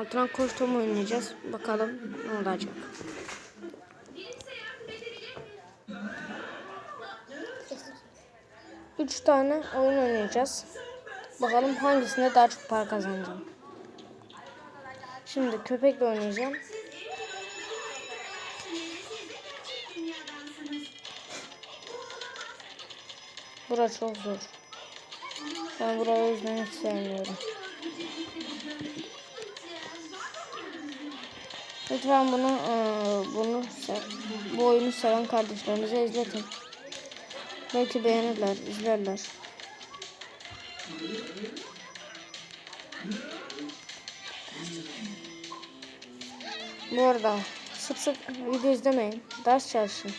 Altına kostüm oynayacağız. Bakalım ne olacak. Üç tane oyun oynayacağız. Bakalım hangisinde daha çok para kazanacağım. Şimdi köpekle oynayacağım. Bura çok zor. Ben burayı o yüzden. Lütfen bunu eee, bunu bu oyunu seven kardeşlerinize izletin. Belki beğenirler, izlerler. Bu arada sık sık video izlemeyin. Ders çalışın.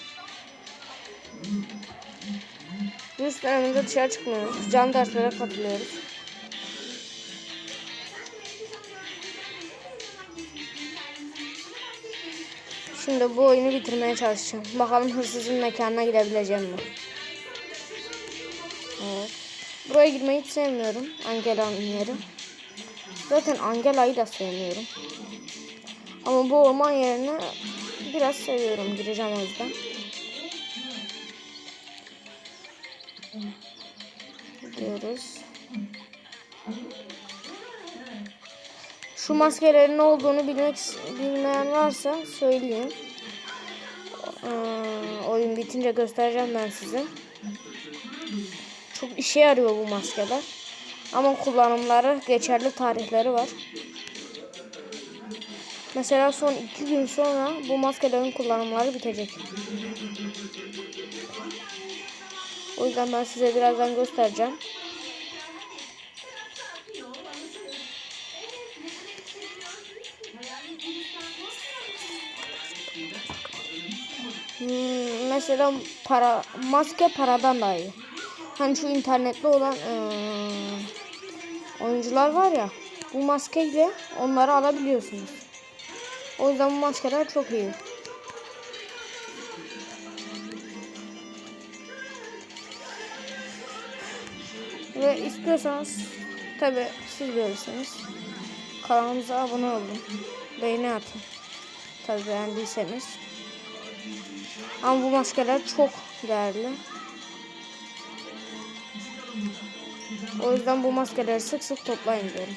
Virüs döneminde dışarı çıkmıyoruz. Can derslere katılıyoruz. Şimdi bu oyunu bitirmeye çalışacağım. Bakalım hırsızın mekanına gidebileceğim mi? Evet. Buraya girmeyi hiç sevmiyorum. Angela'nın yeri. Zaten Angela'yı da sevmiyorum. Ama bu orman yerine biraz seviyorum. Gireceğim o yüzden. Gidiyoruz. Şu maskelerin ne olduğunu bilmek bilmeyen varsa söyleyeyim. Oyun bitince göstereceğim ben size. Çok işe yarıyor bu maskeler. Ama kullanımları, geçerli tarihleri var. Mesela son iki gün sonra bu maskelerin kullanımları bitecek. O yüzden ben size birazdan göstereceğim. Mesela para maske paradan daha iyi. Hani şu internette olan oyuncular var ya bu maskeyle onları alabiliyorsunuz. O yüzden bu maskeler çok iyi. Ve istiyorsanız tabi siz bilirsiniz. Kanalımıza abone olun. Beğeni atın. Tabi beğendiyseniz. Ama bu maskeler çok değerli. O yüzden bu maskeleri sık sık toplayın diyorum.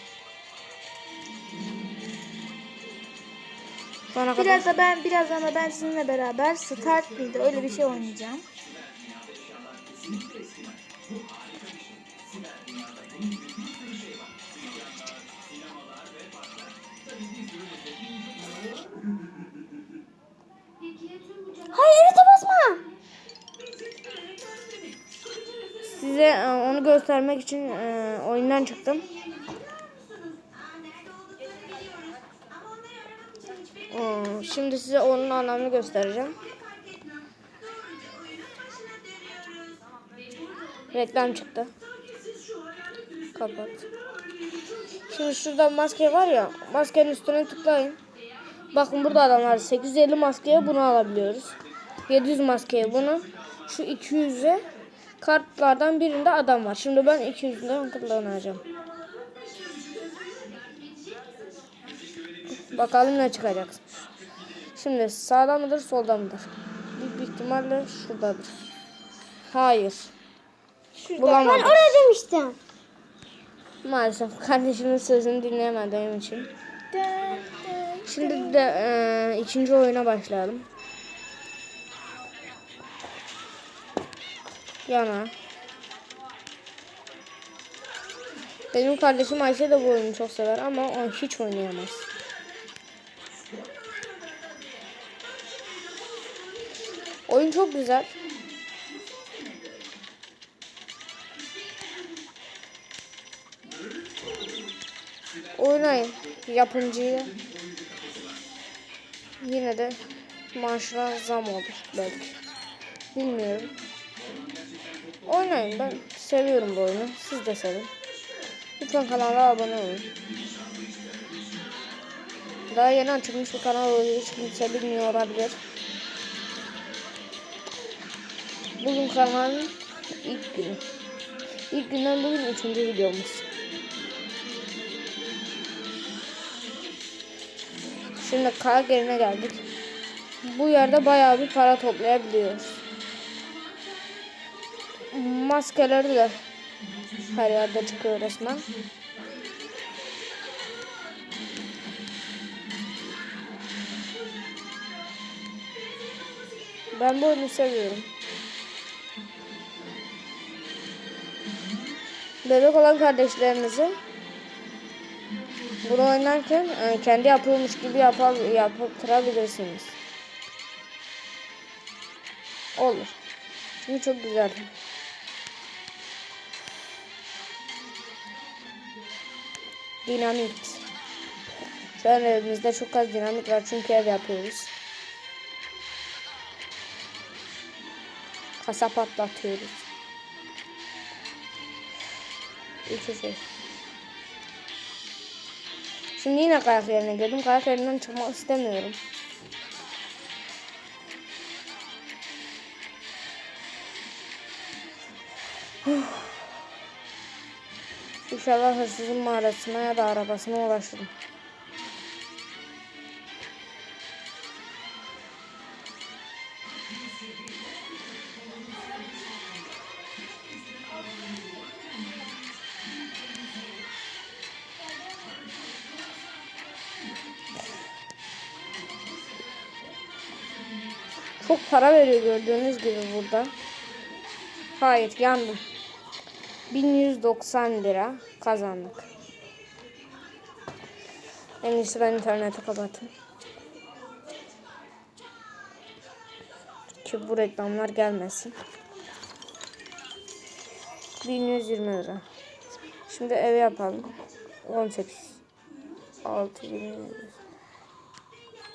Sonra kadar Biraz da ben birazdan da ben sizinle beraber Start Me'de öyle bir şey oynayacağım. Göstermek için e, oyundan çıktım. Ee, Şimdi size onun anlamını göstereceğim. Reklam çıktı. Kapat. Şimdi şurada maske var ya. Maskenin üstüne tıklayın. Bakın burada adamlar 850 maskeye bunu alabiliyoruz. 700 maskeye bunu. Şu 200'e kartlardan birinde adam var. Şimdi ben 200'den kullanacağım. Bakalım ne çıkacak. Şimdi sağda mıdır solda mıdır? Büyük ihtimalle şuradadır. Hayır. Bulamadım. oraya demiştim. Maalesef kardeşimin sözünü dinleyemediğim için. Şimdi de e, ikinci oyuna başlayalım. Yana. Benim kardeşim Ayşe de bu oyunu çok sever ama o hiç oynayamaz. Oyun çok güzel. Oynayın yapımcıyı. Yine de maaşına zam olur belki. Bilmiyorum. Oynayın ben seviyorum bu oyunu. Siz de sevin. Lütfen kanala abone olun. Daha yeni açılmış bir kanal olduğu hiç kimse bilmiyor olabilir. Bugün kanalın ilk günü. İlk günden bugün üçüncü videomuz. Şimdi kar yerine geldik. Bu yerde bayağı bir para toplayabiliyoruz. Maskeleri de her yerde çıkıyor resmen. Ben bu oyunu seviyorum. Bebek olan kardeşlerinizi bunu oynarken e, kendi yapıyormuş gibi yapar, yaptırabilirsiniz. Olur. Çünkü çok güzel. Dinamit. Şu an evimizde çok az dinamit var çünkü ev yapıyoruz. Kasa patlatıyoruz. İki şey. Şimdi yine kayak yerine geldim. Kayak yerinden çıkmak istemiyorum. İnşallah hırsızın mağarasına ya da arabasına ulaşırım. Çok para veriyor gördüğünüz gibi burada. Hayır yandım. 1190 lira kazandık. En iyisi ben interneti kapatayım. Ki bu reklamlar gelmesin. 1120 lira. Şimdi ev yapalım. 18 6000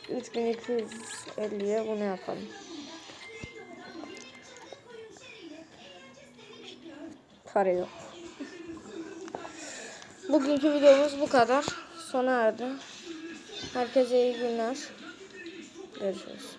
3250'ye bunu yapalım. Para yok. Bugünkü videomuz bu kadar. Sona erdi. Herkese iyi günler. Görüşürüz.